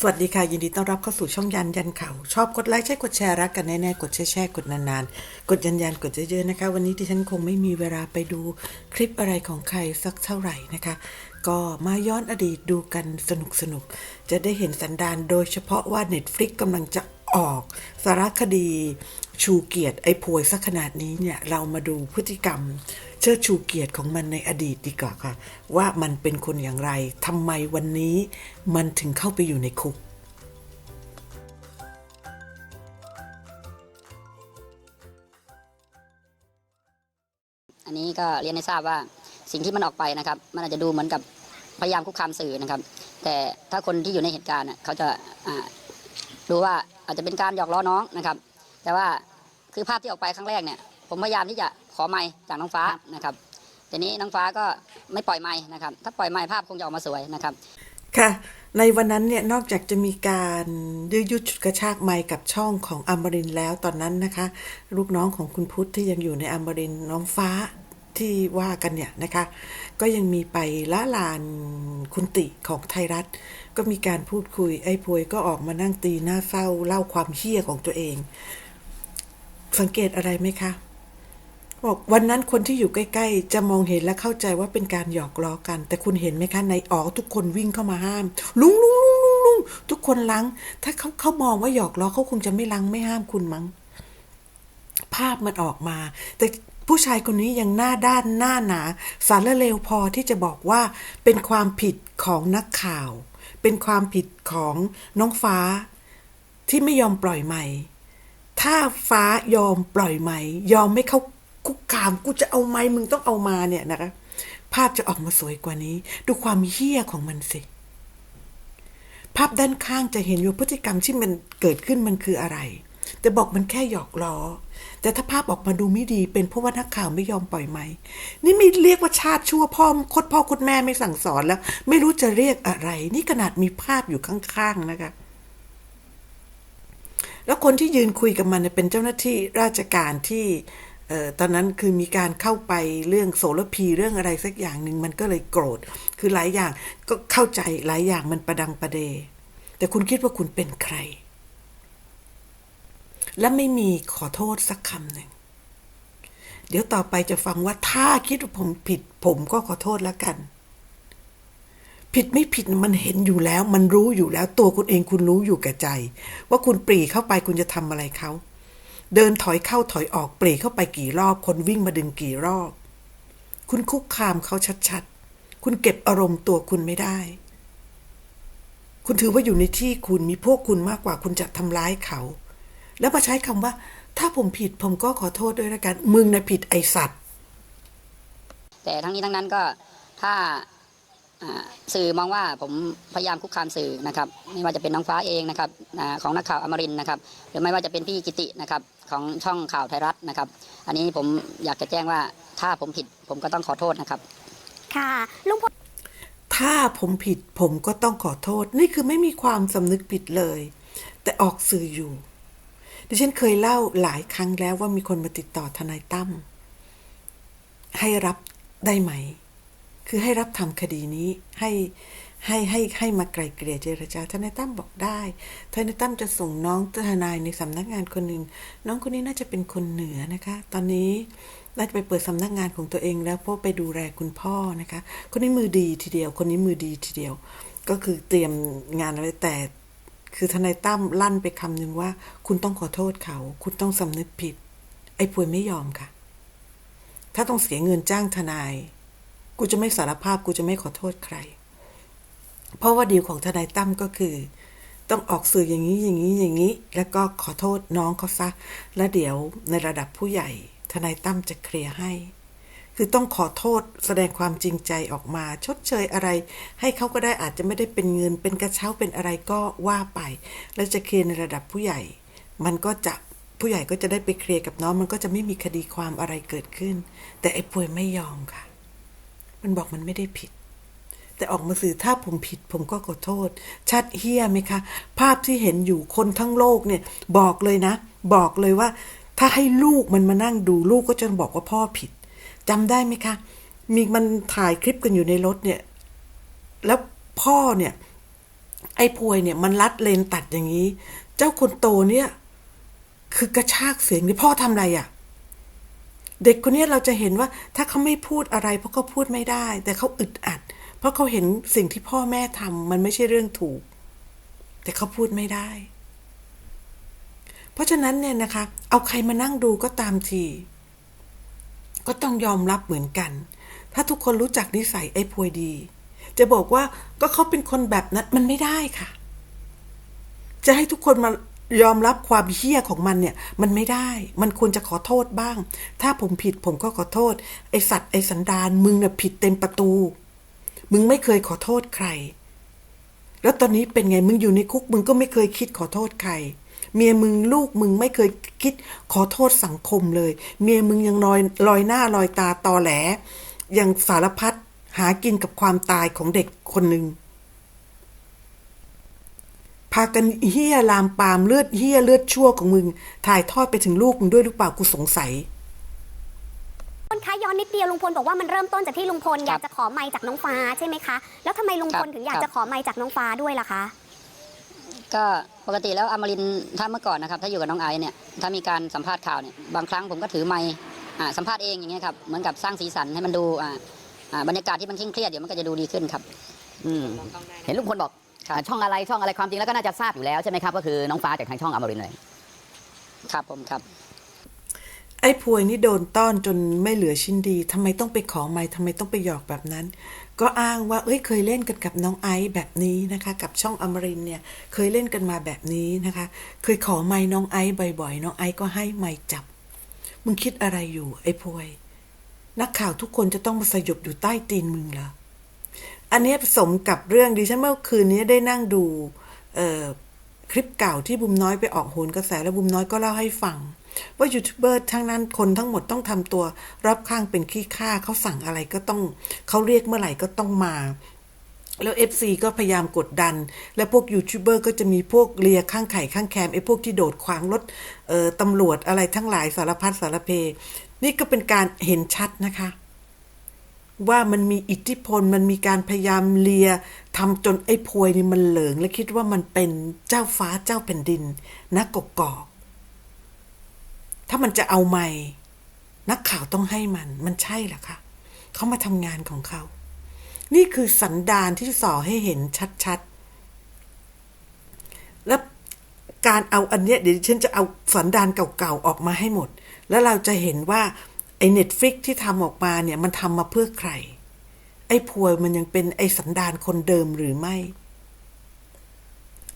สวัสดีค่ะ ยินดีต้อนรับเข้าสู่ช่องยันยันเขาชอบกดไลค์ใช่กดแชร์รักกันแน่ๆกดแชร์แชร์กดนานๆ กดยันยันกดเยอะๆนะคะ วันนี้ที่ฉันคงไม่มีเวลาไปดูคลิปอะไรของใครสักเท่าไหร่นะคะ ก็มาย้อนอดีตดูกันสนุกๆจะได้เห็นสันดานโดยเฉพาะว่า Netflix กำลังจะออกสารคดีชูเกียรติไอ้พวยสักขนาดนี้เนี่ยเรามาดูพฤติกรรม เชิดชูเกียรติของมันในอดีตดีกว่าค่ะ ว่ามันเป็นคนอย่างไรทำไมวันนี้มันถึงเข้าไปอยู่ในคุกอันนี้ก็เรียนให้ทราบว่าสิ่งที่มันออกไปนะครับ มันอาจจะดูเหมือนกับพยายามคุกคามสื่อนะครับ แต่ถ้าคนที่อยู่ในเหตุการณ์เขาจะอ่าดูว่าอาจจะเป็นการหยอกล้อน้องนะครับ แต่ว่าคือภาพที่ออกไปครั้งแรกเนี่ย ผมพยายามที่จะขอไม้จากน้องฟ้านะครับแต่นี้น้องฟ้าก็ไม่ปล่อยไม้นะครับ ถ้าปล่อยไม้ภาพคงจะออกมาสวยนะครับ ค่ะ ในวันนั้นเนี่ยนอกจากจะมีการยื้อยุดฉุดกระชากไมค์กับช่องของอมรินทร์แล้วตอนนั้นนะคะ ลูกน้องของคุณพุทธที่ยังอยู่ในอมรินทร์น้องฟ้าที่ว่ากันเนี่ยนะคะ ก็ยังมีไปละลานคุณติของไทยรัฐ ก็มีการพูดคุยไอ้พวยก็ออกมานั่งตีหน้าเศร้าเล่าความเฮี้ยของตัวเอง สังเกตอะไรไหมคะ บอกวันนั้นคนที่อยู่ใกล้ๆ จะมองเห็นและเข้าใจว่าเป็นการหยอกล้อกัน แต่คุณเห็นไหมคะในอ๋อทุกคนวิ่งเข้ามาห้าม ลุงลุงลุงลุงลุงทุกคนล้าง ถ้าเขาเขามองว่าหยอกล้อเขาคงจะไม่ล้างไม่ห้ามคุณมั้ง ภาพมันออกมา แต่ผู้ชายคนนี้ยังหน้าด้านหน้าหนา สารเลวพอที่จะบอกว่าเป็นความผิดของนักข่าว เป็นความผิดของน้องฟ้า ที่ไม่ยอมปล่อยใหม่ ถ้าฟ้ายอมปล่อยไหม่ ยอมไม่เข้า คุกคามกูจะเอาไหมมึงต้องเอามาเนี่ยนะคะ ภาพจะออกมาสวยกว่านี้ ดูความเหี้ยของมันสิ ภาพด้านข้างจะเห็นอยู่พฤติกรรมที่มันเกิดขึ้นมันคืออะไร แต่บอกมันแค่หยอกล้อ แต่ถ้าภาพออกมาดูไม่ดี เป็นเพราะว่านักข่าวไม่ยอมปล่อยไหม นี่ไม่เรียกว่าชาติชั่วพ่อคดพ่อคดแม่ไม่สั่งสอนแล้ว ไม่รู้จะเรียกอะไร นี่ขนาดมีภาพอยู่ข้างๆนะคะแล้วคนที่ยืนคุยกับมันเป็นเจ้าหน้าที่ราชการที่ ตอนนั้นคือมีการเข้าไปเรื่องโสระพีเรื่องอะไรสักอย่างหนึ่งมันก็เลยโกรธ คือหลายอย่างก็เข้าใจหลายอย่างมันประดังประเด แต่คุณคิดว่าคุณเป็นใคร และไม่มีขอโทษสักคำหนึ่งเดี๋ยวต่อไปจะฟังว่าถ้าคิดว่าผมผิด ผมก็ขอโทษแล้วกัน ผิดไม่ผิดมันเห็นอยู่แล้ว มันรู้อยู่แล้ว ตัวคุณเองคุณรู้อยู่แก่ใจ ว่าคุณปรีเข้าไปคุณจะทำอะไรเขา เดินถอยเข้าถอยออกปรีเข้าไปกี่รอบคนวิ่งมาดึงกี่รอบ คุณคุกคามเขาชัดๆ คุณเก็บอารมณ์ตัวคุณไม่ได้ คุณถือว่าอยู่ในที่คุณมีพวกคุณมากกว่าคุณจะทำร้ายเขา แล้วมาใช้คำว่า ถ้าผมผิดผมก็ขอโทษด้วยละกันมึงนะผิดไอสัตว์ แต่ทั้งนี้ทั้งนั้นก็ถ้าสื่อมองว่าผมพยายามคุกคามสื่อนะครับ ไม่ว่าจะเป็นน้องฟ้าเองนะครับของนักข่าวอมรินนะครับ หรือไม่ว่าจะเป็นพี่กิตินะครับ ของช่องข่าวไทยรัฐนะครับ อันนี้ผมอยากจะแจ้งว่าถ้าผมผิดผมก็ต้องขอโทษนะครับ ค่ะลุงพลถ้าผมผิดผมก็ต้องขอโทษ นี่คือไม่มีความสำนึกผิดเลย แต่ออกสื่ออยู่ ดิฉันเคยเล่าหลายครั้งแล้วว่ามีคนมาติดต่อทนายตั้มให้รับได้ไหม คือให้รับทำคดีนี้ให้ ให้ให้ให้มาไกลเกลี่ยเจรจาทนายตั้มบอกได้ทนายตั้มจะส่งน้องทนายในสำนักงานคนหนึ่งน้องคนนี้น่าจะเป็นคนเหนือนะคะ ตอนนี้น่าจะไปเปิดสำนักงานของตัวเองแล้วเพราะไปดูแลคุณพ่อนะคะ คนนี้มือดีทีเดียว คนนี้มือดีทีเดียว ก็คือเตรียมงานอะไรแต่ คือทนายตั้มลั่นไปคำหนึ่งว่า คุณต้องขอโทษเขา คุณต้องสำนึกผิด ไอ้ป่วยไม่ยอมค่ะ ถ้าต้องเสียเงินจ้างทนาย กูจะไม่สารภาพกูจะไม่ขอโทษใคร เพราะว่าดีลของทนายตั้มก็คือ ต้องออกสื่ออย่างนี้อย่างนี้อย่างนี้ แล้วก็ขอโทษน้องเขาซะ แล้วเดี๋ยวในระดับผู้ใหญ่ ทนายตั้มจะเคลียร์ให้ คือต้องขอโทษแสดงความจริงใจออกมา ชดเชยอะไร ให้เขาก็ได้อาจจะไม่ได้เป็นเงิน เป็นกระเช้าเป็นอะไรก็ว่าไป แล้วจะเคลียร์ในระดับผู้ใหญ่ มันก็จะผู้ใหญ่ก็จะได้ไปเคลียร์กับน้องมันก็จะไม่มีคดีความอะไรเกิดขึ้น แต่ไอ้ป่วยไม่ยอมค่ะ มันบอกมันไม่ได้ผิด แต่ออกมาสื่อถ้าผมผิดผมก็ขอโทษ ชัดเฮี้ยไหมคะ ภาพที่เห็นอยู่คนทั้งโลกเนี่ย บอกเลยนะ บอกเลยว่า ถ้าให้ลูกมันมานั่งดูลูกก็จะบอกว่าพ่อผิดจำได้ไหมคะ มีมันถ่ายคลิปกันอยู่ในรถเนี่ย แล้วพ่อเนี่ย ไอ้พวยเนี่ย มันลัดเลนตัดอย่างนี้ เจ้าคนโตเนี่ย คือกระชากเสียงนี่พ่อทำอะไรอะ่ะเด็กคนนี้เราจะเห็นว่าถ้าเขาไม่พูดอะไร เพราะเขาพูดไม่ได้ แต่เขาอึดอัด ราะเขาเห็นสิ่งที่พ่อแม่ทำมันไม่ใช่เรื่องถูก แต่เขาพูดไม่ได้ เพราะฉะนั้นเนี่ยนะคะ เอาใครมานั่งดูก็ตามที ก็ต้องยอมรับเหมือนกัน ถ้าทุกคนรู้จักนิสัยไอ้พวยดี จะบอกว่าก็เขาเป็นคนแบบนั้นมันไม่ได้ค่ะ จะให้ทุกคนมายอมรับความเฮี้ยของมันเนี่ย มันไม่ได้ มันควรจะขอโทษบ้าง ถ้าผมผิดผมก็ขอโทษ ไอสัตว์ไอสันดานมึงน่ะผิดเต็มประตู มึงไม่เคยขอโทษใคร แล้วตอนนี้เป็นไงมึงอยู่ในคุก มึงก็ไม่เคยคิดขอโทษใคร เมียมึงลูกมึงไม่เคยคิดขอโทษสังคมเลย เมียมึงยังลอยลอยหน้าลอยตาตอแหลยังสารพัดหากินกับความตายของเด็กคนหนึ่งพากันเฮี้ยลามปามเลือดเฮี้ยเลือดชั่วของมึง ถ่ายทอดไปถึงลูกมึงด้วยหรือเปล่ากูสงสัย คนคะย้อนนิดเดียวลุงพลบอกว่ามันเริ่มต้นจากที่ลุงพลครับอยากจะขอไมค์จากน้องฟ้าใช่ไหมคะ แล้วทำไมลุงพลครับถึงอยากครับจะขอไมค์จากน้องฟ้าด้วยล่ะคะ ก็ปกติแล้วอมรินทร์ถ้าเมื่อก่อนนะครับ ถ้าอยู่กับน้องไอซ์เนี่ยถ้ามีการสัมภาษณ์ข่าวเนี่ยบางครั้งผมก็ถือไมค์อ่าสัมภาษณ์เองอย่างเงี้ยครับเหมือนกับสร้างสีสันให้มันดูอ่าอ่าบรรยากาศที่มันเคร่งเครียดเดี๋ยวมันก็จะดูดีขึ้นครับ อืม เห็นลุงพลบอกครับอ่าช่องอะไรช่องอะไรความจริงแล้วก็น่าจะทราบอยู่แล้วใช่ไหมครับก็คือน้องฟ้าจากทางช่องอมรินทร์เลย ครับผมครับ ไอ้พวยนี่โดนต้อนจนไม่เหลือชิ้นดีทำไมต้องไปขอไม้ทำไมต้องไปหยอกแบบนั้น ก็อ้างว่า เอ้ยเคยเล่นกันกับน้องไอซ์แบบนี้นะคะ กับช่องอมรินเนี่ยเคยเล่นกันมาแบบนี้นะคะ เคยขอไม้น้องไอซ์บ่อยๆ น้องไอซ์ก็ให้ไม้จับ มึงคิดอะไรอยู่ ไอ้พวย นักข่าวทุกคนจะต้องมาสยบอยู่ใต้ตีนมึงเหรออันนี้ยสมกับเรื่องดิฉันเมื่อคืนนี้ได้นั่งดูคลิปเก่าที่บุมน้อยไปออกโหนกระแสแล้วบุมน้อยก็เล่าให้ฟัง ว่ายูทูบเบอร์ทั้งนั้นคนทั้งหมดต้องทำตัวรอบข้างเป็นขี้ข้าเขาสั่งอะไรก็ต้องเขาเรียกเมื่อไหร่ก็ต้องมาแล้ว FC ก็พยายามกดดัน และพวกยูทูบเบอร์ก็จะมีพวกเลียข้างไข่ข้างแคมไอ้พวกที่โดดขวางรถตำรวจอะไรทั้งหลายสารพัดสารเพ นี่ก็เป็นการเห็นชัดนะคะ ว่ามันมีอิทธิพลมันมีการพยายามเลียทำจนไอ้พวยนี่มันเหลิงและคิดว่ามันเป็นเจ้าฟ้าเจ้าแผ่นดินนักกกอก ถ้ามันจะเอาไม่ นักข่าวต้องให้มัน มันใช่เหรอคะเขามาทำงานของเขา นี่คือสันดานที่สอให้เห็นชัดๆ และการเอาอันเนี้ยเดี๋ยวฉันจะเอาสันดานเก่าๆ ออกมาให้หมด แล้วเราจะเห็นว่า ไอ้เน็ตฟลิกที่ทำออกมาเนี่ย มันทำมาเพื่อใคร ไอ้พวยมันยังเป็นไอ้สันดานคนเดิมหรือไม่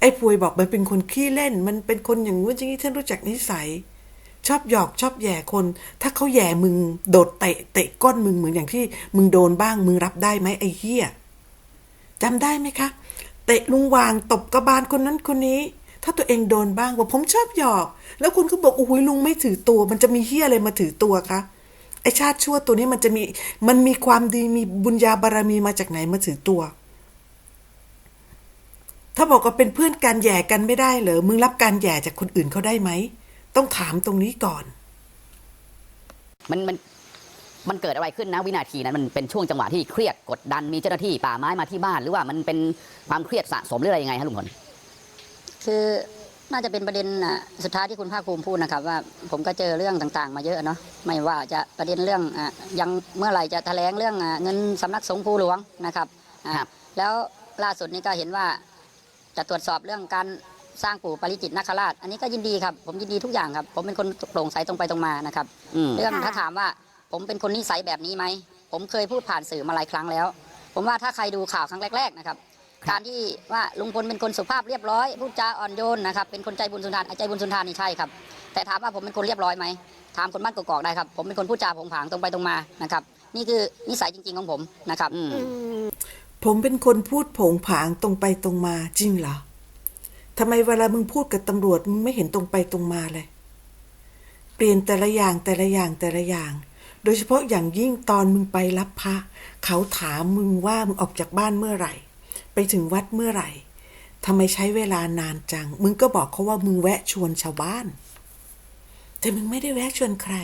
ไอ้พวยบอกมันเป็นคนขี้เล่น มันเป็นคนอย่างงู้นอย่างนี้ท่านรู้จักนิสัย ชอบหยอกชอบแย่คน ถ้าเขาแย่มึงโดดเตะเตะก้นมึงเหมือนอย่างที่มึงโดนบ้างมึงรับได้ไหมไอ้เหี้ยจำได้ไหมคะ เตะลุงวางตบกระบาลคนนั้นคนนี้ ถ้าตัวเองโดนบ้างว่าผมชอบหยอก แล้วคุณก็บอกโอ้ยลุงไม่ถือตัว มันจะมีเหี้ยอะไรมาถือตัวคะไอชาติชั่วตัวนี้มันจะมีมันมีความดีมีบุญญาบารมีมาจากไหนมาถือตัว ถ้าบอกว่าเป็นเพื่อนกันแย่กันไม่ได้เหรอมึงรับการแย่จากคนอื่นเขาได้ไหม ต้องถามตรงนี้ก่อน มันมันมันเกิดอะไรขึ้นนะวินาทีนั้นมันเป็นช่วงจังหวะที่เครียดกดดันมีเจ้าหน้าที่ป่าไม้มาที่บ้าน หรือว่ามันเป็นความเครียดสะสมหรืออะไรยังไงฮะลุงพลคือน่าจะเป็นประเด็นอะสุดท้ายที่คุณภาคภูมิพูดนะครับว่าผมก็เจอเรื่องต่างๆ มาเยอะเนาะไม่ว่าจะประเด็นเรื่องอะยังเมื่อไหร่จะแถลงเรื่องอะเงินสำนักสงฆ์ภูหลวงนะครับอะครับแล้วล่าสุดนี้ก็เห็นว่าจะตรวจสอบเรื่องการ สร้างปู่ปาริจิตนาคราช อันนี้ก็ยินดีครับ ผมยินดีทุกอย่างครับ ผมเป็นคนโปร่งใสตรงไปตรงมานะครับอืม เรื่องค่ะถ้าถามว่าผมเป็นคนนิสัยแบบนี้ไหม ผมเคยพูดผ่านสื่อมาหลายครั้งแล้ว ผมว่าถ้าใครดูข่าวครั้งแรก ๆ นะครับการที่ว่าลุงพลเป็นคนสุภาพเรียบร้อยพูดจาอ่อนโยนนะครับ เป็นคนใจบุญสุนทานไอ้ใจบุญสุนทานนี่ใช่ครับ แต่ถามว่าผมเป็นคนเรียบร้อยไหม ถามคนบ้านกอกๆได้ครับ ผมเป็นคนพูดจาผงผางตรงไปตรงมานะครับ นี่คือนิสัยจริงๆของผมนะครับอืมอืมผมเป็นคนพูดโผงผางตรงไปตรงมาจริงเหรอ ทำไมเวลามึงพูดกับตำรวจมึงไม่เห็นตรงไปตรงมาเลย เปลี่ยนแต่ละอย่างแต่ละอย่างแต่ละอย่าง โดยเฉพาะอย่างยิ่งตอนมึงไปรับพระ เขาถามมึงว่ามึงออกจากบ้านเมื่อไหร่ ไปถึงวัดเมื่อไหร่ทำไมใช้เวลานานจัง มึงก็บอกเขาว่ามึงแวะชวนชาวบ้าน แต่มึงไม่ได้แวะชวนใคร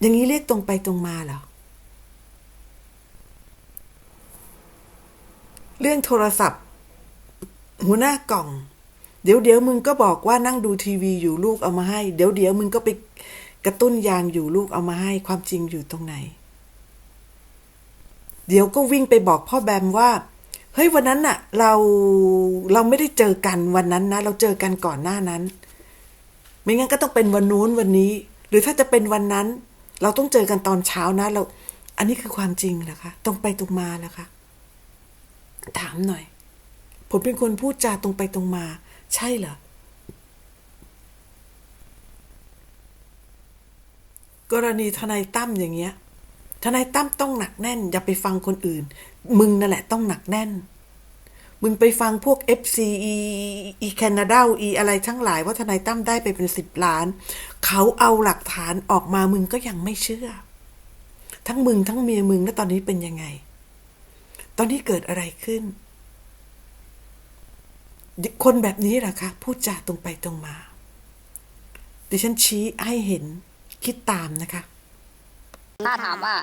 อย่างนี้เรียกตรงไปตรงมาเหรอเรื่องโทรศัพท์ หัวหน้ากล่อง เดี๋ยวเดี๋ยวมึงก็บอกว่านั่งดูทีวีอยู่ลูกเอามาให้ เดี๋ยวเดี๋ยวมึงก็ไปกระตุ้นยางอยู่ลูกเอามาให้ความจริงอยู่ตรงไหน เดี๋ยวก็วิ่งไปบอกพ่อแบมว่า เฮ้ยวันนั้นน่ะ เราเราไม่ได้เจอกันวันนั้นนะ เราเจอกันก่อนหน้านั้น ไม่งั้นก็ต้องเป็นวันนู้นวันนี้ หรือถ้าจะเป็นวันนั้น เราต้องเจอกันตอนเช้านะเรา อันนี้คือความจริงเหรอคะ ตรงไปตรงมาเหรอคะ ถามหน่อย ผมเป็นคนพูดจาตรงไปตรงมา ใช่เหรอ กรณีทนายตั้มอย่างเงี้ย ทนายตั้มต้องหนักแน่น อย่าไปฟังคนอื่น มึงนั่นแหละต้องหนักแน่น มึงไปฟังพวก FC อีอีแคนาดาอีอะไรทั้งหลายว่าทนายตั้มได้ไปเป็นสิบล้าน เขาเอาหลักฐานออกมามึงก็ยังไม่เชื่อ ทั้งมึงทั้งเมียมึงแล้วตอนนี้เป็นยังไง ตอนนี้เกิดอะไรขึ้น คนแบบนี้แหละคะพูดจาตรงไปตรงมา ดิฉันชี้ให้เห็นคิดตามนะคะ ถ้าถามว่า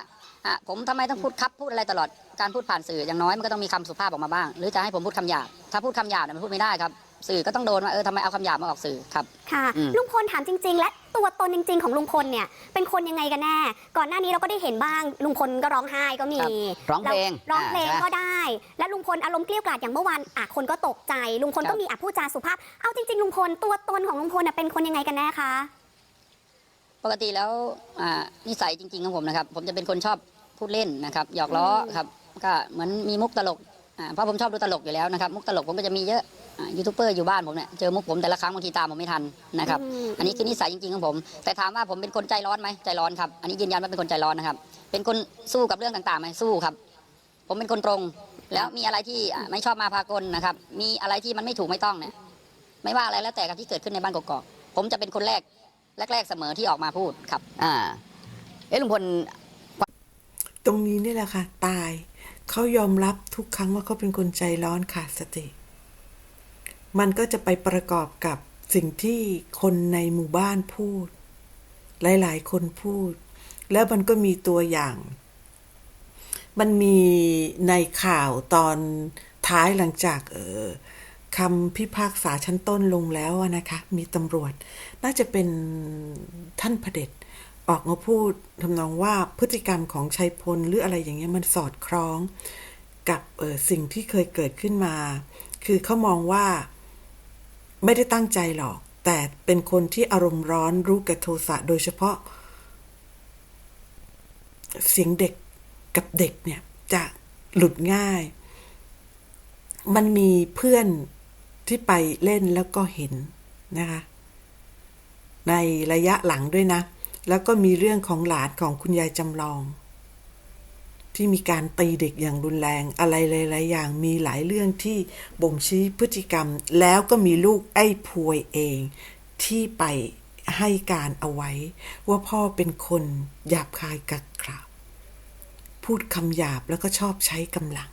อะผมทำไมต้องพูดครับพูดอะไรตลอดการพูดผ่านสื่ออย่างน้อยมันก็ต้องมีคำสุภาพออกมาบ้าง หรือจะให้ผมพูดคำหยาบถ้าพูดคำหยาบเนี่ยมันพูดไม่ได้ครับ สื่อก็ต้องโดนว่าเออทำไมเอาคำหยาบมาออกสื่อครับ ค่ะ อืม ลุงพลถามจริง ๆ และตัวตนจริง ๆ ของลุงพลเนี่ย เป็นคนยังไงกันแน่ ก่อนหน้านี้เราก็ได้เห็นบ้าง ลุงพลก็ร้องไห้ก็มีครับร้องเพลงแวร้องเพลงอ่าใช่ก็ได้ และลุงพลอารมณ์เกลี้ยวกล่อมอย่างเมื่อวานอะคนก็ตกใจ ลุงพลครัก็บ มีอะพูดจาสุภาพ เอาจริง ๆ ลุงพลตัวตนของลุงพลน่ะเป็นคนยังไงกันแน่คะ ปกติแล้วอ่านิสัยจริงๆของผมนะครับ ผมจะเป็นคนชอบพูดเล่นนะครับ หยอกล้อครับ ก็เหมือนมีมุกตลก อ่าเพราะผมชอบดูตลกอยู่แล้วนะครับมุกตลกผมก็จะมีเยอะอ่ายูทูบเบอร์อยู่บ้านผมเนี่ยเจอมุกผมแต่ละครั้งบางทีตามผมไม่ทันนะครับอืม อันนี้คือนิสัยจริงๆของผม แต่ถามว่าผมเป็นคนใจร้อนไหมใจร้อนครับอันนี้ยืนยันว่าเป็นคนใจร้อนนะครับ เป็นคนสู้กับเรื่องต่างๆไหมสู้ครับ ผมเป็นคนตรง แล้วมีอะไรที่อ่าไม่ชอบมาพากลนะครับ มีอะไรที่มันไม่ถูกไม่ต้องเนี่ยไม่ว่าอะไรแล้วแต่กับที่เกิดขึ้นในบ้านกอกๆผมจะเป็นคนแรกแรก ๆเสมอที่ออกมาพูดครับ อ่าเอ๊ะลุงพล ตรงนี้นี่แหละค่ะ ตาย เขายอมรับทุกครั้งว่าเขาเป็นคนใจร้อนขาดสติ มันก็จะไปประกอบกับสิ่งที่คนในหมู่บ้านพูด หลาย ๆ คนพูด แล้วมันก็มีตัวอย่าง มันมีในข่าวตอนท้ายหลังจาก เออคำพิพากษาชั้นต้นลงแล้วนะคะ มีตำรวจ น่าจะเป็นท่านพระเดช ออกมาพูดทำนองว่าพฤติกรรมของชัยพลหรืออะไรอย่างเงี้ยมันสอดคล้องกับออสิ่งที่เคยเกิดขึ้นมา คือเขามองว่าไม่ได้ตั้งใจหรอก แต่เป็นคนที่อารมณ์ร้อนรู้แก่โทสะโดยเฉพาะ เสียงเด็กกับเด็กเนี่ยจะหลุดง่าย มันมีเพื่อนที่ไปเล่นแล้วก็เห็นนะคะ ในระยะหลังด้วยนะ แล้วก็มีเรื่องของหลานของคุณยายจำลอง ที่มีการตีเด็กอย่างรุนแรงอะไรหลายๆอย่างมีหลายเรื่องที่บ่งชี้พฤติกรรม แล้วก็มีลูกไอ้พวยเองที่ไปให้การเอาไว้ ว่าพ่อเป็นคนหยาบคายกักขระพูดคำหยาบแล้วก็ชอบใช้กำลัง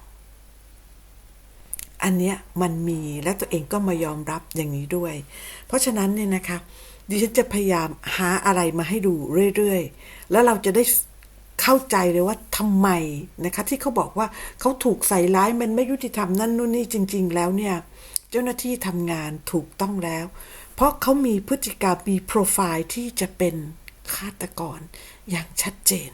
อันเนี้ยมันมีและตัวเองก็มายอมรับอย่างนี้ด้วย เพราะฉะนั้นเนี่ยนะคะ ดิฉันจะพยายามหาอะไรมาให้ดูเรื่อยๆ แล้วเราจะได้เข้าใจเลยว่าทำไมนะคะที่เขาบอกว่าเขาถูกใส่ร้ายมันไม่ยุติธรรมนั่นนู่นนี่จริง ๆ แล้วเนี่ยเจ้าหน้าที่ทำงานถูกต้องแล้ว เพราะเขามีพฤติกรรมมีโปรไฟล์ที่จะเป็นฆาตกรอย่างชัดเจน